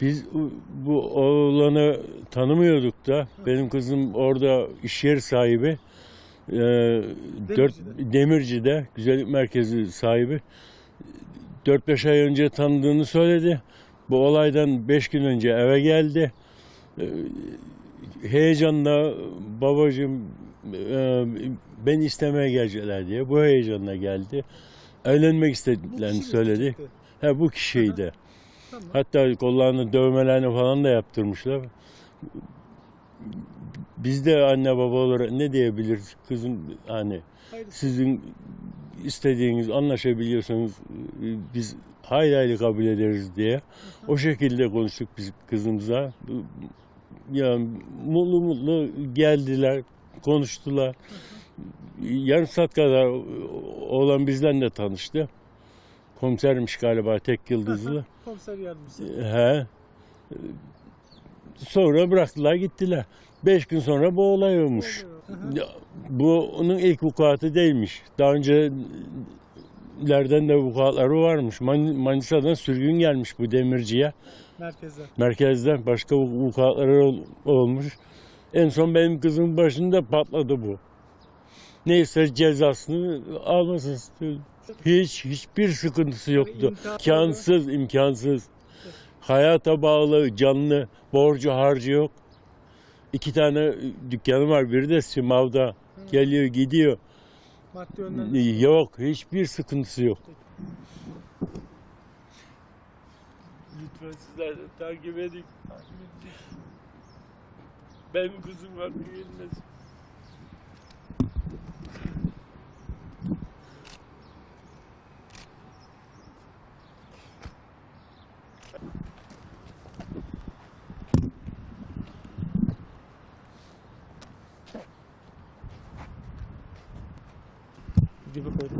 Biz bu- oğlanı tanımıyorduk da. Benim kızım orada iş yeri sahibi. Ee, dört, Demirci'de güzellik merkezi sahibi. 4-5 ay önce tanıdığını söyledi. Bu olaydan 5 gün önce eve geldi. Ee, heyecanla babacığım e, beni istemeye gelecekler diye bu heyecanla geldi. Evlenmek istediklerini söyledi. Ha bu kişiydi. Tamam. Hatta kollarını dövmelerini falan da yaptırmışlar. Biz de anne baba olarak ne diyebiliriz kızım hani Hayır. sizin istediğiniz anlaşabiliyorsanız e, biz hayli hayli kabul ederiz diye o şekilde konuştuk biz kızımıza. Yani mutlu mutlu geldiler, konuştular. Yarım saat kadar oğlan bizden de tanıştı. Komisermiş galiba tek yıldızlı. Komiser yardımcısı. He. Sonra bıraktılar gittiler. Beş gün sonra bu olay olmuş. Bu onun ilk vukuatı değilmiş. Daha öncelerden de vukuatları varmış. Man- Manisa'dan sürgün gelmiş bu demirciye. Merkezde. Merkezden başka vukuatları ol- olmuş. En son benim kızımın başında patladı bu. Neyse cezasını almasını istiyorum. Hiç hiçbir sıkıntısı yoktu. imkan- İmkansız, imkansız. Hayata bağlı, canlı, borcu harcı yok. İki tane dükkanı var. Biri de Simav'da. Geliyor, gidiyor. Yok, hiçbir sıkıntısı yok. Lütfen sizler de takip edin. Takip edin. Benim kızım var, gelmesin. incrível.